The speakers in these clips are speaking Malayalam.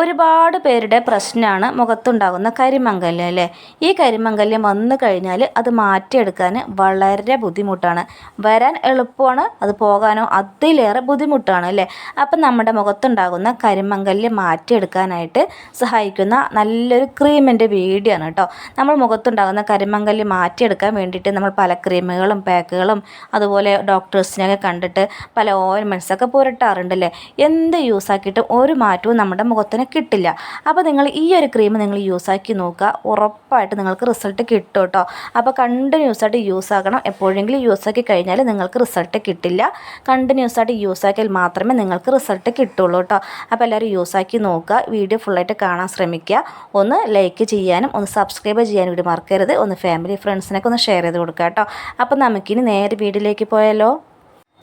ഒരുപാട് പേരുടെ പ്രശ്നമാണ് മുഖത്തുണ്ടാകുന്ന കരിമംഗല്യം അല്ലേ? ഈ കരിമംഗല്യം വന്നു കഴിഞ്ഞാൽ അത് മാറ്റിയെടുക്കാൻ വളരെ ബുദ്ധിമുട്ടാണ്. വരാൻ എളുപ്പമാണ് അത് പോകാനോ അതിലേറെ ബുദ്ധിമുട്ടാണ് അല്ലേ? അപ്പം നമ്മുടെ മുഖത്തുണ്ടാകുന്ന കരിമംഗല്യം മാറ്റിയെടുക്കാനായിട്ട് സഹായിക്കുന്ന നല്ലൊരു ക്രീമിന്റെ വീഡിയോ ആണ് കേട്ടോ. നമ്മൾ മുഖത്തുണ്ടാകുന്ന കരിമംഗല്യം മാറ്റിയെടുക്കാൻ വേണ്ടിയിട്ട് നമ്മൾ പല ക്രീമുകളും പാക്കുകളും അതുപോലെ ഡോക്ടേഴ്സിനെയൊക്കെ കണ്ടിട്ട് പല ഓയിൻമെന്റ്സൊക്കെ പുരട്ടാറുണ്ടല്ലേ? എന്ത് യൂസ് ആക്കിയിട്ടും ഒരു മാറ്റവും നമ്മുടെ മുഖത്തിന് കിട്ടില്ല. അപ്പോൾ നിങ്ങൾ ഈ ഒരു ക്രീം നിങ്ങൾ യൂസ് ആക്കി നോക്കുക. ഉറപ്പായിട്ട് നിങ്ങൾക്ക് റിസൾട്ട് കിട്ടും കേട്ടോ. അപ്പോൾ കണ്ടിന്യൂസ് ആയിട്ട് യൂസ് ആക്കണം എപ്പോഴെങ്കിലും യൂസ് ആക്കി കഴിഞ്ഞാൽ നിങ്ങൾക്ക് റിസൾട്ട് കിട്ടില്ല. കണ്ടിന്യൂസ് ആയിട്ട് യൂസ് ആക്കിയാൽ മാത്രമേ നിങ്ങൾക്ക് റിസൾട്ട് കിട്ടുള്ളൂ കേട്ടോ. അപ്പോൾ എല്ലാവരും യൂസ് ആക്കി നോക്കുക. വീഡിയോ ഫുള്ളായിട്ട് കാണാൻ ശ്രമിക്കുക. ഒന്ന് ലൈക്ക് ചെയ്യാനും ഒന്ന് സബ്സ്ക്രൈബ് ചെയ്യാനും കൂടി മറക്കരുത്. ഒന്ന് ഫാമിലി ഫ്രണ്ട്സിനൊക്കെ ഒന്ന് ഷെയർ ചെയ്ത് കൊടുക്കുക കേട്ടോ. അപ്പോൾ നമുക്കിനി നേരെ വീട്ടിലേക്ക് പോയാലോ?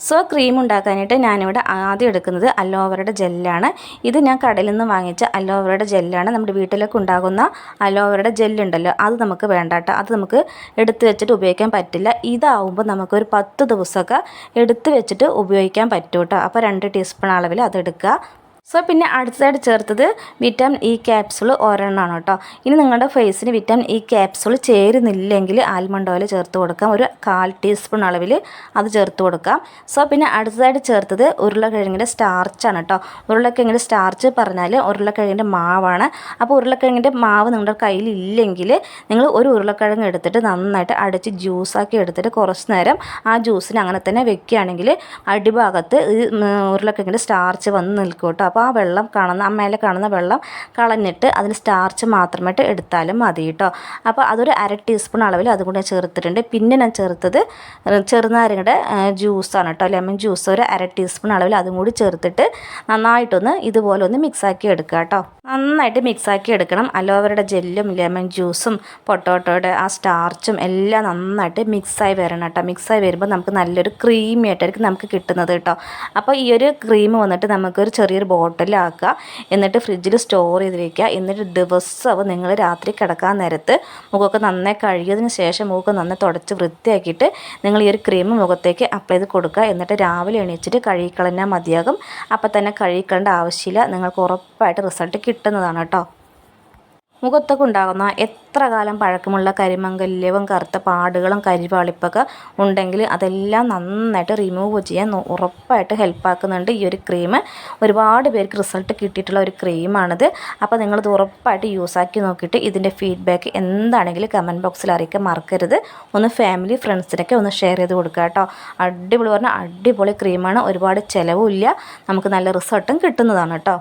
സോ ക്രീം ഉണ്ടാക്കാനായിട്ട് ഞാനിവിടെ ആദ്യം എടുക്കുന്നത് അലോവറയുടെ ജെല്ലാണ്. ഇത് ഞാൻ കടയിൽ നിന്ന് വാങ്ങിച്ച അലോവറയുടെ ജെല്ലാണ്. നമ്മുടെ വീട്ടിലൊക്കെ ഉണ്ടാകുന്ന അലോവറയുടെ ജെല്ലുണ്ടല്ലോ അത് നമുക്ക് വേണ്ട അത് നമുക്ക് എടുത്ത് വെച്ചിട്ട് ഉപയോഗിക്കാൻ പറ്റില്ല. ഇതാവുമ്പോൾ നമുക്കൊരു പത്ത് ദിവസമൊക്കെ എടുത്ത് വെച്ചിട്ട് ഉപയോഗിക്കാൻ പറ്റും കേട്ടോ. അപ്പോൾ രണ്ട് ടീസ്പൂൺ അളവിൽ അതെടുക്കുക സോ പിന്നെ അടുത്തതായിട്ട് ചേർത്തത് വിറ്റാമിൻ ഇ ക്യാപ്സുൾ ഒരെണ്ണമാണ് കേട്ടോ. ഇനി നിങ്ങളുടെ ഫേസിന് വിറ്റാമിൻ ഇ ക്യാപ്സുൾ ചേരുന്നില്ലെങ്കിൽ ആൽമണ്ട് ഓയിൽ ചേർത്ത് കൊടുക്കാം. ഒരു കാൽ ടീസ്പൂൺ അളവിൽ അത് ചേർത്ത് കൊടുക്കാം. സോ പിന്നെ അടുത്തതായിട്ട് ചേർത്തത് ഉരുളക്കിഴങ്ങിന്റെ സ്റ്റാർച്ചാണ് കേട്ടോ. ഉരുളക്കിഴങ്ങിന്റെ സ്റ്റാർച്ച് പറഞ്ഞാൽ ഉരുളക്കിഴങ്ങിന്റെ മാവാണ്. അപ്പോൾ ഉരുളക്കിഴങ്ങിന്റെ മാവ് നിങ്ങളുടെ കയ്യിലില്ലെങ്കിൽ നിങ്ങൾ ഒരു ഉരുളക്കിഴങ്ങ് എടുത്തിട്ട് നന്നായിട്ട് അടിച്ച് ജ്യൂസാക്കി എടുത്തിട്ട് കുറച്ച് നേരം ആ ജ്യൂസിന് അങ്ങനെ തന്നെ വെക്കുകയാണെങ്കിൽ അടിഭാഗത്ത് ഈ ഉരുളക്കിഴങ്ങിന്റെ സ്റ്റാർച്ച് വന്ന് നിൽക്കും കേട്ടോ. അപ്പോൾ ആ വെള്ളം കാണുന്ന ആ മേലെ കാണുന്ന വെള്ളം കളഞ്ഞിട്ട് അതിൽ സ്റ്റാർച്ച് മാത്രമായിട്ട് എടുത്താലും മതി കേട്ടോ അപ്പോൾ അതൊരു അര ടീസ്പൂൺ അളവിൽ അതും ഞാൻ ചേർത്തിട്ടുണ്ട്. പിന്നെ ഞാൻ ചേർത്തത് ചെറുനാരങ്ങയുടെ ജ്യൂസാണ് കേട്ടോ ലെമൺ ജ്യൂസ് ഒരു അര ടീസ്പൂൺ അളവിൽ അതും കൂടി ചേർത്തിട്ട് നന്നായിട്ടൊന്ന് ഇതുപോലെ ഒന്ന് മിക്സാക്കി എടുക്കുക കേട്ടോ നന്നായിട്ട് മിക്സാക്കി എടുക്കണം. അലോവരയുടെ ജെല്ലും ലെമൺ ജ്യൂസും പൊട്ടോട്ടോയുടെ ആ സ്റ്റാർച്ചും എല്ലാം നന്നായിട്ട് മിക്സായി വരണം കേട്ടോ മിക്സായി വരുമ്പോൾ നമുക്ക് നല്ലൊരു ക്രീമി ആയിട്ടായിരിക്കും നമുക്ക് കിട്ടുന്നത് കേട്ടോ അപ്പോൾ ഈ ഒരു ക്രീം വന്നിട്ട് നമുക്കൊരു ചെറിയൊരു ബോട്ടിലാക്കുക എന്നിട്ട് ഫ്രിഡ്ജിൽ സ്റ്റോർ ചെയ്ത് വയ്ക്കുക എന്നിട്ട് ദിവസവും നിങ്ങൾ രാത്രി കിടക്കാൻ നേരത്ത് മുഖമൊക്കെ നന്നായി കഴുകിയതിന് ശേഷം മുഖമൊക്കെ നന്നായി തുടച്ച് വൃത്തിയാക്കിയിട്ട് നിങ്ങൾ ഈ ഒരു ക്രീം മുഖത്തേക്ക് അപ്ലൈ ചെയ്ത് കൊടുക്കുക. എന്നിട്ട് രാവിലെ എണീച്ചിട്ട് കഴുകിക്കളഞ്ഞാൽ മതിയാകും. അപ്പോൾ തന്നെ കഴുകിക്കളേണ്ട ആവശ്യമില്ല. നിങ്ങൾക്ക് ഉറപ്പായിട്ട് റിസൾട്ട് കിട്ടുന്നതാണ് കേട്ടോ. മുഖത്തൊക്കെ ഉണ്ടാകുന്ന എത്ര കാലം പഴക്കമുള്ള കരിമംഗല്യവും കറുത്ത പാടുകളും കരിവാളിപ്പൊക്കെ ഉണ്ടെങ്കിൽ അതെല്ലാം നന്നായിട്ട് റിമൂവ് ചെയ്യാൻ ഉറപ്പായിട്ട് ഹെൽപ്പാക്കുന്നുണ്ട് ഈ ഒരു ക്രീം ഒരുപാട് പേർക്ക് റിസൾട്ട് കിട്ടിയിട്ടുള്ള ഒരു ക്രീമാണിത് അപ്പോൾ നിങ്ങളിത് ഉറപ്പായിട്ട് യൂസാക്കി നോക്കിയിട്ട് ഇതിന്റെ ഫീഡ്ബാക്ക് എന്താണെങ്കിലും കമന്റ് ബോക്സിൽ അറിയിക്കാൻ മറക്കരുത്. ഒന്ന് ഫാമിലി ഫ്രണ്ട്സിനൊക്കെ ഒന്ന് ഷെയർ ചെയ്ത് കൊടുക്കുക കേട്ടോ. അടിപൊളി പറഞ്ഞാൽ അടിപൊളി ക്രീമാണ് ഒരുപാട് ചിലവുമില്ല. നമുക്ക് നല്ല റിസൾട്ടും കിട്ടുന്നതാണ് കേട്ടോ.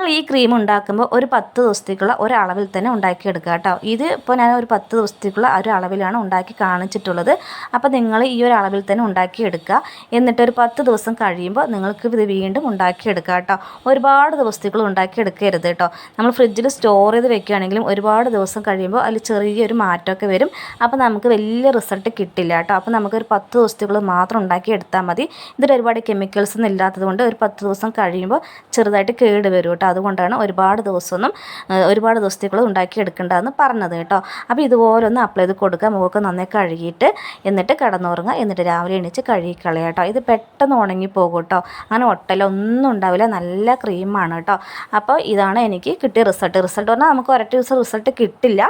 നിങ്ങൾ ഈ ക്രീം ഉണ്ടാക്കുമ്പോൾ ഒരു പത്ത് ദിവസത്തേക്കുള്ള ഒരളവിൽ തന്നെ ഉണ്ടാക്കിയെടുക്കുക കേട്ടോ. ഇത് ഇപ്പോൾ ഞാൻ ഒരു പത്ത് ദിവസത്തേക്കുള്ള ഒരു അളവിലാണ് ഉണ്ടാക്കി കാണിച്ചിട്ടുള്ളത്. അപ്പോൾ നിങ്ങൾ ഈ ഒരു അളവിൽ തന്നെ ഉണ്ടാക്കിയെടുക്കുക. എന്നിട്ട് ഒരു പത്ത് ദിവസം കഴിയുമ്പോൾ നിങ്ങൾക്ക് ഇത് വീണ്ടും ഉണ്ടാക്കിയെടുക്കുക കേട്ടോ. ഒരുപാട് ദിവസത്തേക്കുള്ള ഉണ്ടാക്കിയെടുക്കരുത് കേട്ടോ. നമ്മൾ ഫ്രിഡ്ജിൽ സ്റ്റോർ ചെയ്ത് വെക്കുകയാണെങ്കിലും ഒരുപാട് ദിവസം കഴിയുമ്പോൾ അതിൽ ചെറിയൊരു മാറ്റമൊക്കെ വരും. അപ്പോൾ നമുക്ക് വലിയ റിസൾട്ട് കിട്ടില്ല കേട്ടോ. അപ്പോൾ നമുക്കൊരു പത്ത് ദിവസത്തേക്കുള്ള മാത്രം ഉണ്ടാക്കി എടുത്താൽ മതി. ഇതിൽ ഒരുപാട് കെമിക്കൽസ് ഒന്നും ഇല്ലാത്തത് കൊണ്ട് ഒരു പത്ത് ദിവസം കഴിയുമ്പോൾ ചെറുതായിട്ട് കേട് വരും കേട്ടോ. അതുകൊണ്ടാണ് ഒരുപാട് ദിവസമൊന്നും ഒരുപാട് ദിവസത്തേക്കുള്ള ഉണ്ടാക്കി എടുക്കേണ്ടതെന്ന് പറഞ്ഞത് കേട്ടോ. അപ്പോൾ ഇതുപോലെ ഒന്ന് അപ്ലൈ ചെയ്ത് കൊടുക്കുക. മുഖമൊക്കെ നന്നായി കഴുകിയിട്ട് എന്നിട്ട് കിടന്നുറങ്ങുക. എന്നിട്ട് രാവിലെ എണീച്ച് കഴുകി കളയുക കേട്ടോ. ഇത് പെട്ടെന്ന് ഉണങ്ങി പോകും കേട്ടോ. അങ്ങനെ ഒട്ടലൊന്നും ഉണ്ടാവില്ല. നല്ല ക്രീമാണ് കേട്ടോ. അപ്പോൾ ഇതാണ് എനിക്ക് കിട്ടിയ റിസൾട്ട് റിസൾട്ട് പറഞ്ഞാൽ നമുക്ക് ഒരൊറ്റ ദിവസം റിസൾട്ട് കിട്ടില്ല.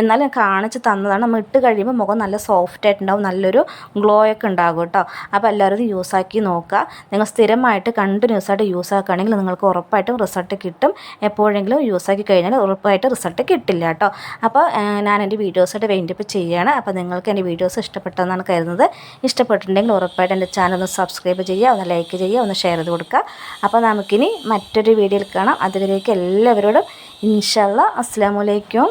എന്നാലും കാണിച്ച് തന്നതാണ്. നമ്മൾ ഇട്ട് കഴിയുമ്പോൾ മുഖം നല്ല സോഫ്റ്റ് ആയിട്ടുണ്ടാവും. നല്ലൊരു ഗ്ലോ ഒക്കെ ഉണ്ടാകും കേട്ടോ. അപ്പോൾ എല്ലാവരും യൂസ് ആക്കി നോക്കുക. നിങ്ങൾ സ്ഥിരമായിട്ട് കണ്ടിന്യൂസ് ആയിട്ട് യൂസ് ആക്കുകയാണെങ്കിൽ നിങ്ങൾക്ക് ഉറപ്പായിട്ടും റിസൾട്ട് കിട്ടും. എപ്പോഴെങ്കിലും യൂസ് ആക്കി കഴിഞ്ഞാൽ ഉറപ്പായിട്ട് റിസൾട്ട് കിട്ടില്ല കേട്ടോ. അപ്പോൾ ഞാൻ എന്റെ വീഡിയോസായിട്ട് വേണ്ടിയപ്പ് ചെയ്യുകയാണ് അപ്പോൾ നിങ്ങൾക്ക് എന്റെ വീഡിയോസ് ഇഷ്ടപ്പെട്ടെന്നാണ് കരുതുന്നത്. ഇഷ്ടപ്പെട്ടിട്ടുണ്ടെങ്കിൽ ഉറപ്പായിട്ട് എന്റെ ചാനൽ ഒന്ന് സബ്സ്ക്രൈബ് ചെയ്യുക ഒന്ന് ലൈക്ക് ചെയ്യുക ഒന്ന് ഷെയർ ചെയ്ത് കൊടുക്കുക. അപ്പോൾ നമുക്കിനി മറ്റൊരു വീഡിയോയിൽ കാണാം. അതുവരേക്കും എല്ലാവരോടും ഇൻഷല്ല അസ്ലാമലൈക്കും